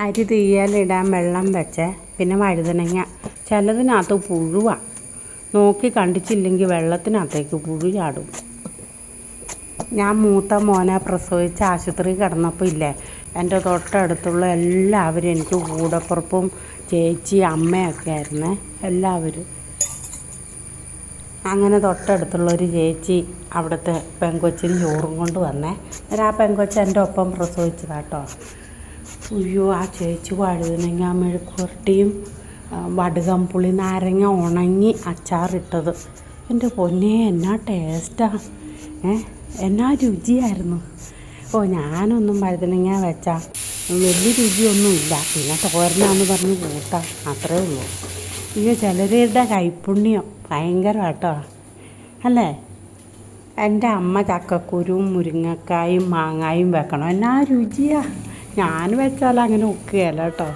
അരി തീയാലിടാൻ വെള്ളം വെച്ച് പിന്നെ വഴുതനങ്ങ. ചിലതിനകത്ത് പുഴുവാ. നോക്കി കണ്ടിച്ചില്ലെങ്കിൽ വെള്ളത്തിനകത്തേക്ക് പുഴു ചാടും ഞാൻ മൂത്ത മോനെ പ്രസവിച്ച് ആശുപത്രി കിടന്നപ്പോൾ ഇല്ലേ എന്റെ തൊട്ടടുത്തുള്ള എല്ലാവരും എനിക്ക് കൂടപ്പുറപ്പും ചേച്ചി അമ്മയൊക്കെ ആയിരുന്നേ എല്ലാവരും. അങ്ങനെ തൊട്ടടുത്തുള്ള ഒരു ചേച്ചി അവിടുത്തെ പെങ്കൊച്ചിന് ചോറും കൊണ്ട് വന്നേ. ആ പെങ്കൊച്ച് എന്റെ ഒപ്പം പ്രസവിച്ചതാട്ടോ അയ്യോ ആ ചേച്ചി വഴുതനങ്ങ മെഴുക്കുവരട്ടിയും വടുകമ്പുളി വടുകം പുളി നാരങ്ങ ഉണങ്ങി അച്ചാറിട്ടത്. എന്റെ പൊന്നെ എന്നാ ടേസ്റ്റാണ് ഏ എന്നാ രുചിയായിരുന്നു. ഓ ഞാനൊന്നും വഴുതനങ്ങ വെച്ചാൽ വലിയ രുചിയൊന്നുമില്ല. പിന്നെ തോരനാന്ന് പറഞ്ഞ് കൂട്ടാം. അത്രേ ഉള്ളൂ. അയ്യോ ചിലരുടെ കൈപ്പുണ്യം ഭയങ്കര കേട്ടോ അല്ലേ? എന്റെ അമ്മ ചക്കക്കുരുവും മുരിങ്ങക്കായും മാങ്ങായും വെക്കണം. എന്നാ രുചിയാ. ഞാൻ വെച്ചാൽ അങ്ങനെ ഒക്കുകയല്ല കേട്ടോ.